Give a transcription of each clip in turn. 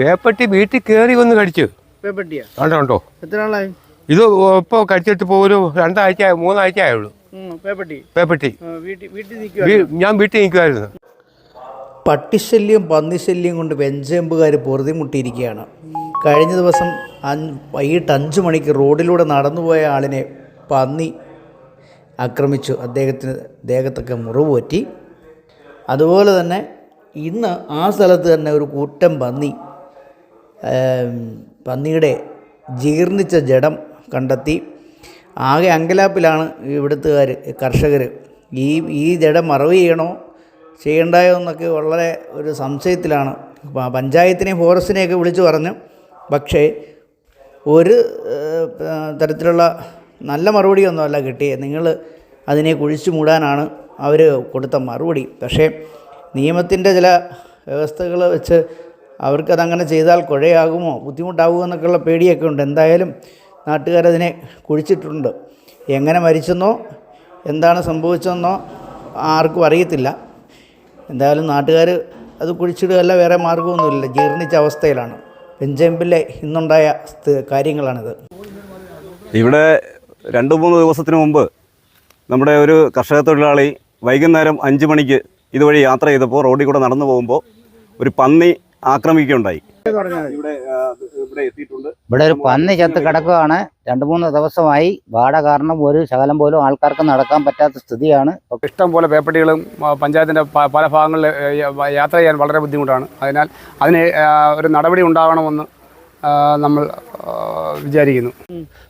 വേപ്പട്ടി വീട്ടിൽ കയറി വന്ന് കടിച്ചു. പേപ്പട്ടിയാ കണ്ടോ കണ്ടോ? ഇത് ഇപ്പൊ കടിച്ചിട്ട് പോലും ഒരു രണ്ടാഴ്ച മൂന്നാഴ്ച ആയുള്ളൂ. പേപ്പട്ടി ഞാൻ വീട്ടിൽ നിൽക്കുമായിരുന്നു പട്ടിശല്യം പന്നിശല്യം കൊണ്ട് വെഞ്ചേമ്പുകാർ പൊറുതിമുട്ടിയിരിക്കുകയാണ്. കഴിഞ്ഞ ദിവസം അഞ്ച് വൈകിട്ട് അഞ്ച് മണിക്ക് റോഡിലൂടെ നടന്നുപോയ ആളിനെ പന്നി ആക്രമിച്ചു. അദ്ദേഹത്തിന് ദേഹത്തൊക്കെ മുറിവ് പറ്റി. അതുപോലെ തന്നെ ഇന്ന് ആ സ്ഥലത്ത് തന്നെ ഒരു കൂട്ടം പന്നി പന്നിയുടെ ജീർണിച്ച ജഡം കണ്ടെത്തി. ആകെ അങ്കലാപ്പിലാണ് ഇവിടുത്തുകാർ കർഷകർ ഈ ഈ ജഡം മറവ് ചെയ്യണോ ചെയ്യണ്ടായോ എന്നൊക്കെ വളരെ ഒരു സംശയത്തിലാണ്. പഞ്ചായത്തിനെയും ഫോറസ്റ്റിനെയൊക്കെ വിളിച്ചു പറഞ്ഞു. പക്ഷേ ഒരു തരത്തിലുള്ള നല്ല മറുപടിയൊന്നുമല്ല കിട്ടിയത്. നിങ്ങൾ അതിനെ കുഴിച്ചു മൂടാനാണ് അവർ കൊടുത്ത മറുപടി. പക്ഷേ നിയമത്തിന്റെ ചില വ്യവസ്ഥകൾ വെച്ച് അവർക്കതങ്ങനെ ചെയ്താൽ കുഴയാകുമോ? ബുദ്ധിമുട്ടാകുമോ എന്നൊക്കെയുള്ള പേടിയൊക്കെ ഉണ്ട്. എന്തായാലും നാട്ടുകാരതിനെ കുഴിച്ചിട്ടുണ്ട്. എങ്ങനെ മരിച്ചെന്നോ എന്താണ് സംഭവിച്ചതെന്നോ ആർക്കും അറിയത്തില്ല. എന്തായാലും നാട്ടുകാർ അത് കുഴിച്ചിടുകയല്ല വേറെ മാർഗമൊന്നുമില്ല ജീർണിച്ച അവസ്ഥയിലാണ്. പെഞ്ചമ്പിലെ ഇന്നുണ്ടായ കാര്യങ്ങളാണിത്. ഇവിടെ രണ്ട് മൂന്ന് ദിവസത്തിന് മുമ്പ് നമ്മുടെ ഒരു കർഷക തൊഴിലാളി വൈകുന്നേരം അഞ്ച് മണിക്ക് ഇതുവഴി യാത്ര ചെയ്തപ്പോൾ റോഡിൽ കൂടെ നടന്നു പോകുമ്പോൾ ഒരു പന്നി ആക്രമിക്കുകയുണ്ടായി. ഇവിടെ ഇവിടെ എത്തിയിട്ടുണ്ട്. ഇവിടെ ഒരു പന്നി ചത്ത് കിടക്കുകയാണ്. രണ്ട് മൂന്ന് ദിവസമായി വാട കാരണം ഒരു ശകലം പോലും ആൾക്കാർക്ക് നടക്കാൻ പറ്റാത്ത സ്ഥിതിയാണ്. ഇഷ്ടം പോലെ പേപ്പട്ടികളും പഞ്ചായത്തിന്റെ പഞ്ചായത്തിന്റെ പല ഭാഗങ്ങളിൽ യാത്ര ചെയ്യാൻ വളരെ ബുദ്ധിമുട്ടാണ്. അതിനാൽ അതിന് ഒരു നടപടി ഉണ്ടാകണമെന്ന് നമ്മൾ വിചാരിക്കുന്നു.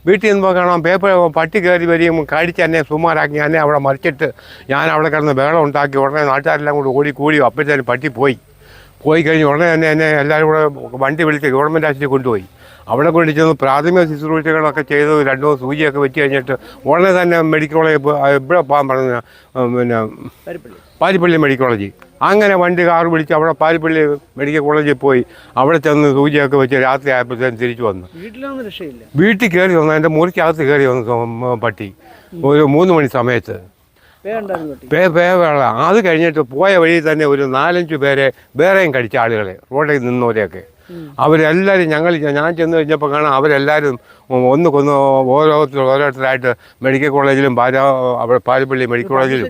വീട്ടിൽ നിന്ന് കാണാം പേപ്പർ പട്ടി കയറി വരികയും കടിച്ച് എന്നെ സുമാരാക്കി എന്നെ അവിടെ മറിച്ചിട്ട് ഞാൻ അവിടെ കിടന്ന് ബഹളം ഉണ്ടാക്കി ഉടനെ നാട്ടുകാരെല്ലാം കൂടി ഓടി കൂടി അപ്പോഴത്തേനും പട്ടി പോയി. പോയി കഴിഞ്ഞ് ഉടനെ തന്നെ എന്നെ എല്ലാവരും കൂടെ വണ്ടി വിളിച്ച് ഗവൺമെന്റ് ആശുപത്രി കൊണ്ടുപോയി. അവിടെ കൊണ്ട് ചെന്ന് പ്രാഥമിക ശുശ്രൂഷകളൊക്കെ ചെയ്ത് രണ്ടു മൂന്ന് സൂചിയൊക്കെ വെച്ച് കഴിഞ്ഞിട്ട് ഉടനെ തന്നെ മെഡിക്കൽ കോളേജ് എവിടെ പോകാൻ പറഞ്ഞ പിന്നെ പാരിപ്പള്ളി. മെഡിക്കൽ കോളേജ് അങ്ങനെ വണ്ടി കാർ വിളിച്ച് അവിടെ പാരിപ്പള്ളി മെഡിക്കൽ കോളേജിൽ പോയി. അവിടെ ചെന്ന് സൂചിയൊക്കെ വെച്ച് രാത്രി ആയപ്പോഴത്തേനും തിരിച്ചു വന്നു. വീട്ടിൽ കയറി വന്നു. എന്റെ മുറിക്കകത്ത് കയറി വന്നു പട്ടി. ഒരു മൂന്ന് മണി സമയത്ത്. പേ പേ വേള അത് കഴിഞ്ഞിട്ട് പോയ വഴി തന്നെ ഒരു നാലഞ്ച് പേരെ വേറെയും കടിച്ച ആളുകളെ റോഡിൽ നിന്നവരെയൊക്കെ. അവരെല്ലാവരും ഞങ്ങൾ ഞാൻ ചെന്ന് കഴിഞ്ഞപ്പോൾ കാണാം അവരെല്ലാവരും ഒന്ന് കൊന്ന് ഓരോരുത്തർ ഓരോരുത്തരായിട്ട് മെഡിക്കൽ കോളേജിലും പാരാ അവിടെ പാരിപ്പള്ളി മെഡിക്കൽ കോളേജിലും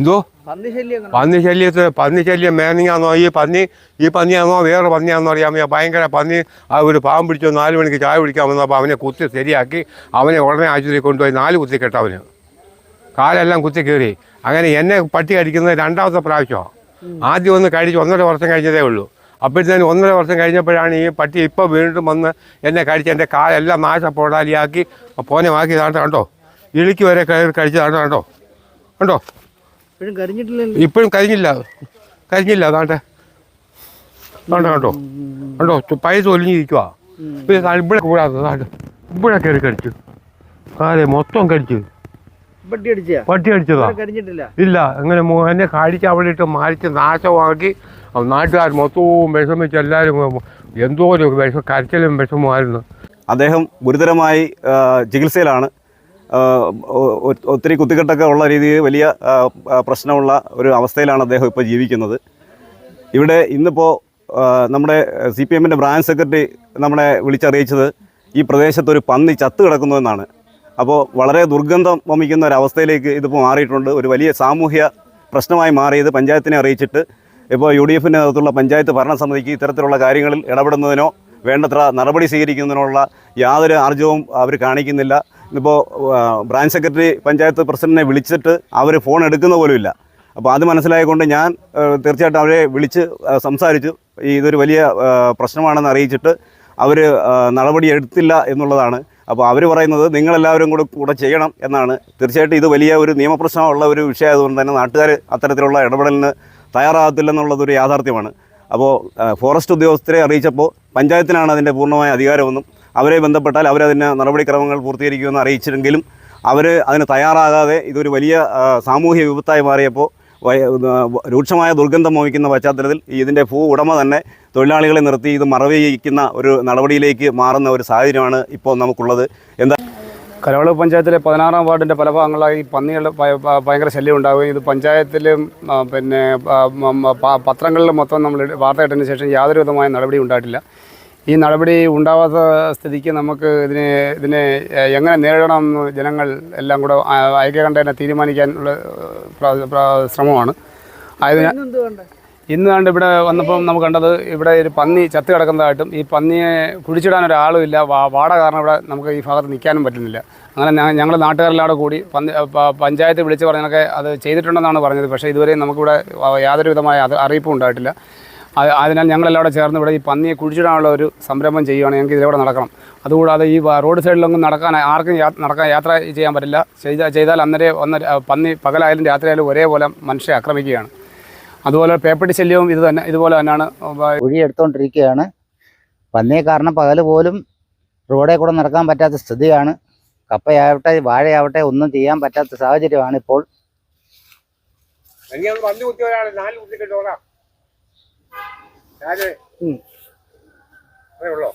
എന്തോ പന്നി ശല്യം പന്നി ശല്യത്ത് പന്നി ശല്യം മേനിങ്ങാന്നോ? ഈ പന്നി ഈ പന്നിയാണോ വേറെ പന്നിയാണെന്നോ അറിയാമോ? ഭയങ്കര പന്നി ആ ഒരു പാവം പിടിച്ചോ നാല് മണിക്ക് ചായ കുടിക്കാൻ വന്നപ്പോൾ അവനെ കുത്തി ശരിയാക്കി. അവനെ ഉടനെ ആശുപത്രി കൊണ്ടുപോയി നാല് കുത്തി കെട്ട അവന്. കാലെല്ലാം കുത്തി കയറി അങ്ങനെ എന്നെ പട്ടി കടിക്കുന്നത് രണ്ടാമത്തെ പ്രാവശ്യമാണ് ആദ്യം ഒന്ന് കഴിച്ച് ഒന്നര വർഷം കഴിഞ്ഞതേ ഉള്ളൂ. അപ്പോഴത്തേനും ഒന്നര വർഷം കഴിഞ്ഞപ്പോഴാണ് ഈ പട്ടി ഇപ്പോൾ വീണ്ടും വന്ന് എന്നെ കടിച്ച് എന്റെ കാലെല്ലാം നാശപ്പോടാലിയാക്കി പോനമാക്കി താണ്ട കണ്ടോ? ഇളിക്ക് വരെ കയറി കടിച്ചതാണ്ട് കണ്ടോ? കണ്ടോ? ഇപ്പോഴും കരിഞ്ഞില്ല. കഴിഞ്ഞില്ല അതാണ്ട് കണ്ടോ? കണ്ടോ കണ്ടോ? പൈസ ഒലിഞ്ഞിരിക്കുക പിന്നെ ഇവിടെ കൂടാതെ അതാണ്ട് ഇവിടെ കയറി കടിച്ചു. കാലെ മൊത്തം കടിച്ചു. പട്ടി അടിച്ചതാ ഇല്ല. അങ്ങനെ എന്നെ കാടിച്ച് അവിടെ ഇട്ട് മാരിച്ച് നാശമാക്കി നാട്ടുകാർ മൊത്തവും വിഷമിച്ച് എല്ലാവരും എന്തോ ഒരു വിഷം കരച്ചിലും വിഷമമായിരുന്നു അദ്ദേഹം ഗുരുതരമായി ചികിത്സയിലാണ്. ഒത്തിരി കുത്തിക്കെട്ടൊക്കെ ഉള്ള രീതിയിൽ വലിയ പ്രശ്നമുള്ള ഒരു അവസ്ഥയിലാണ് അദ്ദേഹം ഇപ്പോൾ ജീവിക്കുന്നത്. ഇവിടെ ഇന്നിപ്പോൾ നമ്മുടെ സി പി എമ്മിന്റെ ബ്രാഞ്ച് സെക്രട്ടറി നമ്മളെ വിളിച്ചറിയിച്ചത് ഈ പ്രദേശത്തൊരു പന്നി ചത്തു കിടക്കുന്നു എന്നാണ്. അപ്പോൾ വളരെ ദുർഗന്ധം വമിക്കുന്ന ഒരു അവസ്ഥയിലേക്ക് ഇതിപ്പോൾ മാറിയിട്ടുണ്ട്. ഒരു വലിയ സാമൂഹ്യ പ്രശ്നമായി മാറിയത് പഞ്ചായത്തിനെ അറിയിച്ചിട്ട് ഇപ്പോൾ യു ഡി എഫിന്റെ നേതൃത്വത്തിലുള്ള പഞ്ചായത്ത് ഭരണസമിതിക്ക് ഇത്തരത്തിലുള്ള കാര്യങ്ങളിൽ ഇടപെടുന്നതിനോ വേണ്ടത്ര നടപടി സ്വീകരിക്കുന്നതിനുള്ള യാതൊരു ആർജവും അവർ കാണിക്കുന്നില്ല. ഇപ്പോൾ ബ്രാഞ്ച് സെക്രട്ടറി പഞ്ചായത്ത് പ്രസിഡന്റിനെ വിളിച്ചിട്ട് അവർ ഫോൺ എടുക്കുന്ന പോലുമില്ല അപ്പോൾ അത് മനസ്സിലായതുകൊണ്ട് ഞാൻ തീർച്ചയായിട്ടും അവരെ വിളിച്ച് സംസാരിച്ചു. ഈ ഇതൊരു വലിയ പ്രശ്നമാണെന്ന് അറിയിച്ചിട്ട് അവർ നടപടി എടുത്തില്ല എന്നുള്ളതാണ്. അപ്പോൾ അവർ പറയുന്നത് നിങ്ങളെല്ലാവരും കൂടെ കൂടെ ചെയ്യണം എന്നാണ്. തീർച്ചയായിട്ടും ഇത് വലിയ ഒരു നിയമപ്രശ്നമുള്ള ഒരു വിഷയമായതുകൊണ്ട് തന്നെ നാട്ടുകാർ അത്തരത്തിലുള്ള ഇടപെടലിന് തയ്യാറാകത്തില്ലെന്നുള്ളതൊരു യാഥാർത്ഥ്യമാണ്. അപ്പോൾ ഫോറസ്റ്റ് ഉദ്യോഗസ്ഥരെ അറിയിച്ചപ്പോൾ പഞ്ചായത്തിനാണ് അതിന്റെ പൂർണമായ അധികാരമെന്നും അവരെ ബന്ധപ്പെട്ടാൽ അവരതിന് നടപടിക്രമങ്ങൾ പൂർത്തീകരിക്കുമെന്ന് അറിയിച്ചിരുന്നെങ്കിലും അവർ അതിന് തയ്യാറാകാതെ ഇതൊരു വലിയ സാമൂഹ്യ വിപത്തായി മാറിയപ്പോൾ രൂക്ഷമായ ദുർഗന്ധം വഹിക്കുന്ന പശ്ചാത്തലത്തിൽ ഇതിന്റെ ഭൂ ഉടമ തന്നെ തൊഴിലാളികളെ നിർത്തി ഇത് മറവിയിക്കുന്ന ഒരു നടപടിയിലേക്ക് മാറുന്ന ഒരു സാഹചര്യമാണ് ഇപ്പോൾ നമുക്കുള്ളത്. എന്താ കരവളവ് പഞ്ചായത്തിലെ പതിനാറാം വാർഡിന്റെ പല ഭാഗങ്ങളിലായി പന്നികളുടെ ഭയങ്കര ശല്യം ഉണ്ടാവുകയും ഇത് പഞ്ചായത്തിലും പിന്നെ പത്രങ്ങളിലും മൊത്തം നമ്മൾ വാർത്ത ഇട്ടതിന് ശേഷം യാതൊരു വിധമായ നടപടി ഉണ്ടായിട്ടില്ല. ഈ നടപടി ഉണ്ടാവാത്ത സ്ഥിതിക്ക് നമുക്ക് ഇതിനെ ഇതിനെ എങ്ങനെ നേരിടണം എന്ന് ജനങ്ങൾ എല്ലാം കൂടെ ഐക്യകണ്ഠേനെ തീരുമാനിക്കാനുള്ള ശ്രമമാണ്. ആയതിനാൽ എന്ത് വേണ്ടേ ഇന്ന് കണ്ട് ഇവിടെ വന്നപ്പം നമുക്ക് കണ്ടത് ഇവിടെ ഒരു പന്നി ചത്ത് കിടക്കുന്നതായിട്ടും ഈ പന്നിയെ കുഴിച്ചിടാൻ ഒരാളും ഇല്ല. വാട കാരണം ഇവിടെ നമുക്ക് ഈ ഭാഗത്ത് നിൽക്കാനും പറ്റുന്നില്ല. അങ്ങനെ ഞങ്ങൾ നാട്ടുകാരെല്ലാം കൂടെ പഞ്ചായത്ത് വിളിച്ച് പറഞ്ഞൊക്കെ അത് ചെയ്തിട്ടുണ്ടെന്നാണ് പറഞ്ഞത്. പക്ഷേ ഇതുവരെയും നമുക്കിവിടെ യാതൊരു വിധമായ അറിയിപ്പും ഉണ്ടായിട്ടില്ല. അത് അതിനാൽ ഞങ്ങളെല്ലാം ചേർന്ന് ഇവിടെ ഈ പന്നിയെ കുഴിച്ചിടാനുള്ള ഒരു സംരംഭം ചെയ്യുകയാണ്. ഞങ്ങൾക്ക് ഇതിലൂടെ നടക്കണം. അതുകൂടാതെ ഈ റോഡ് സൈഡിലൊന്നും നടക്കാൻ ആർക്കും നടക്കാൻ യാത്ര ചെയ്യാൻ പറ്റില്ല. ചെയ്താൽ ചെയ്താൽ അന്നേരം ഒന്ന് പന്നി പകലായാലും രാത്രിയായാലും ഒരേപോലെ മനുഷ്യരെ ആക്രമിക്കുകയാണ്. അതുപോലെ പേപ്പട്ടി ശല്യവും ഇത് തന്നെ ഇതുപോലെ തന്നെയാണ് വ- കുഴി എടുത്തുകൊണ്ടിരിക്കുകയാണ് വന്നേ കാരണം പകൽ പോലും റോഡിൽ കൂടെ നടക്കാൻ പറ്റാത്ത സ്ഥിതിയാണ്. കപ്പയാവട്ടെ വാഴയാവട്ടെ ഒന്നും ചെയ്യാൻ പറ്റാത്ത സാഹചര്യമാണ് ഇപ്പോൾ. ഉള്ളോ?